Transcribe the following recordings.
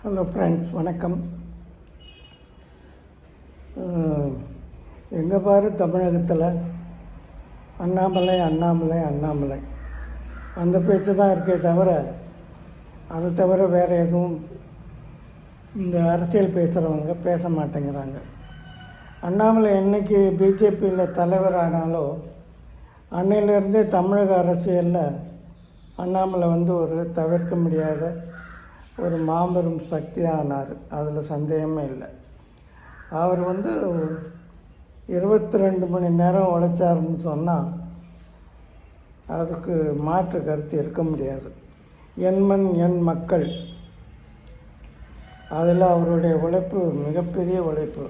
Hello friends வணக்கம். எங்கே பாரு தமிழகத்தில்? அண்ணாமலை அண்ணாமலை அண்ணாமலை. அந்த பேச்சு தான் இருக்கே தவிர அதை தவிர வேறு எதுவும் இந்த அரசியல் பேசுகிறவங்க பேச மாட்டேங்கிறாங்க. அண்ணாமலை என்னைக்கு பிஜேபியில் தலைவர் ஆனாலோ அன்னையிலேருந்தே தமிழக அரசியலில் அண்ணாமலை வந்து ஒரு தவிர்க்க முடியாத ஒரு மாபெரும் சக்தி ஆனார் அதில் சந்தேகமே இல்லை. அவர் வந்து இருபத்தி ரெண்டு மணி நேரம் உழைச்சாருன்னு சொன்னால் அதுக்கு மாற்று கருத்து இருக்க முடியாது. என் மண் என் மக்கள். அதில் அவருடைய உழைப்பு மிகப்பெரிய உழைப்பு.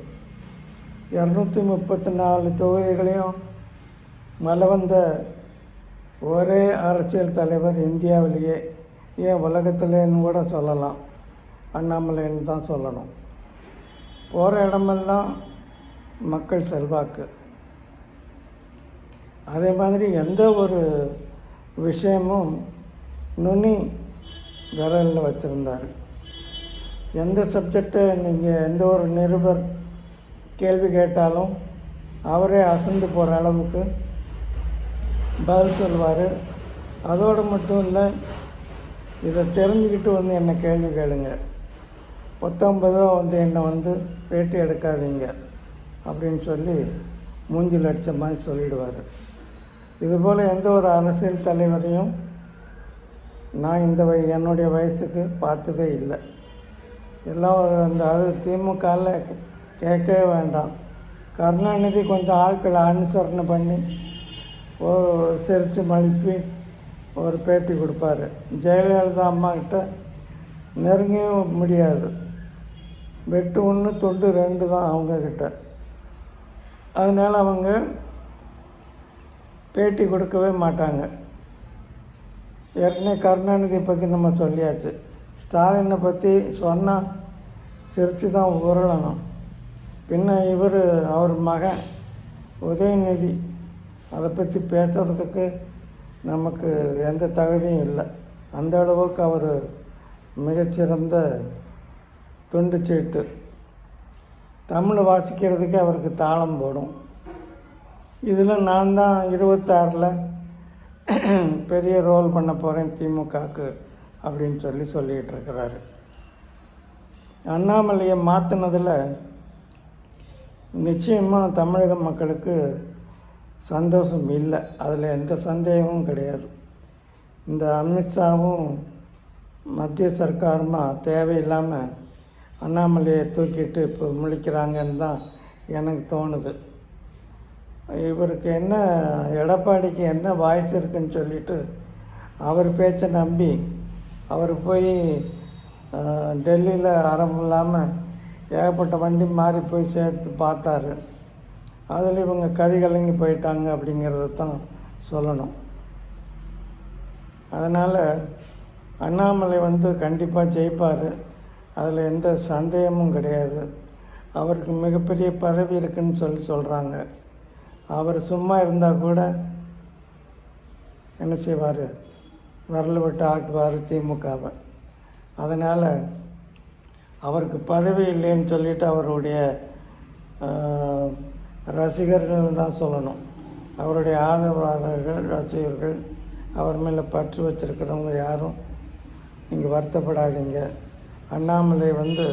இரநூத்தி முப்பத்தி நாலு தொகுதிகளையும் மலவந்த ஒரே அரசியல் தலைவர் இந்தியாவிலேயே ஏன் உலகத்திலேன்னு கூட சொல்லலாம். அண்ணாமலைன்னு தான் சொல்லணும். போகிற இடமெல்லாம் மக்கள் செல்வாக்கு. அதே மாதிரி எந்த ஒரு விஷயமும் நுனி விரலில் வச்சுருந்தார். எந்த சப்ஜெக்டு நீங்கள் எந்த ஒரு நிருபர் கேள்வி கேட்டாலும் அவரே அசந்து போகிற அளவுக்கு பதில் சொல்வார் அதோடு மட்டும் இல்லை இதை தெரிஞ்சுக்கிட்டு வந்து என்னை கேள்வி கேளுங்க. பத்தொன்பதோ வந்து என்னை வந்து பேட்டி எடுக்காதீங்க அப்படின்னு சொல்லி மூஞ்சில் அடித்த மாதிரி சொல்லிடுவார். இதுபோல் எந்த ஒரு அரசியல் தலைவரையும் நான் இந்த வய என்னுடைய வயசுக்கு பார்த்ததே இல்லை. எல்லாம் ஒரு அந்த அது திமுகவில் கேட்கவே வேண்டாம். கருணாநிதி கொஞ்சம் ஆட்களை அனுசரணை பண்ணி ஒரு சிரித்து மழுப்பி ஒரு பேட்டி கொடுப்பாரு. ஜெயலலிதா அம்மாக்கிட்ட நெருங்கவும் முடியாது. வெட்டு ஒன்று தொண்டு ரெண்டு தான் அவங்கக்கிட்ட அதனால் அவங்க பேட்டி கொடுக்கவே மாட்டாங்க. ஏற்கனவே கருணாநிதியை பற்றி நம்ம சொல்லியாச்சு. ஸ்டாலினை பற்றி சொன்னால் சிரித்து தான் உருளணும். பின்ன இவர் அவர் மகன் உதயநிதி அதை பற்றி பேசுகிறதுக்கு நமக்கு எந்த தகுதியும் இல்லை. அந்த அளவுக்கு அவர் மிகச்சிறந்த துண்டுச்சீட்டு தமிழ் வாசிக்கிறதுக்கே அவருக்கு தாளம் போடும். இதில் நான் தான் இருபத்தாறில் பெரிய ரோல் பண்ண போகிறேன் திமுகவுக்கு அப்படின்னு சொல்லி சொல்லிகிட்டு இருக்கிறாரு. அண்ணாமலையை மாற்றினதில் நிச்சயமாக தமிழக மக்களுக்கு சந்தோஷம் இல்லை. அதில் எந்த சந்தேகமும் கிடையாது. இந்த அமித்ஷாவும் மத்திய சர்க்காருமா தேவையில்லாமல் அண்ணாமலையை தூக்கிட்டு இப்போ முழிக்கிறாங்கன்னு தான் எனக்கு தோணுது. இவருக்கு என்ன எடப்பாடிக்கு என்ன வாய்ஸ் இருக்குன்னு சொல்லிட்டு அவர் பேச்சை நம்பி அவர் போய் டெல்லியில் அறம் இல்லாமல் ஏகப்பட்ட வண்டி மாறி போய் சேர்த்து பார்த்தாரு. அதில் இவங்க கதி கலங்கி போயிட்டாங்க அப்படிங்கிறத தான் சொல்லணும். அதனால் அண்ணாமலை வந்து கண்டிப்பாக ஜெயிப்பார். அதில் எந்த சந்தேகமும் கிடையாது. அவருக்கு மிகப்பெரிய பதவி இருக்குன்னு சொல்லி சொல்கிறாங்க அவர் சும்மா இருந்தால் கூட என்ன செய்வார்? விரல் விட்டு ஆட்டுவார் திமுகவை. அதனால் அவருக்கு பதவி இல்லைன்னு சொல்லிட்டு அவருடைய ரசிகர்கள் தான் சொல்லணும். அவருடைய ஆதரவாளர்கள் ரசிகர்கள் அவர் மேலே பற்று வச்சுருக்கிறவங்க யாரும் நீங்கள் வருத்தப்படாதீங்க. அண்ணாமலை வந்து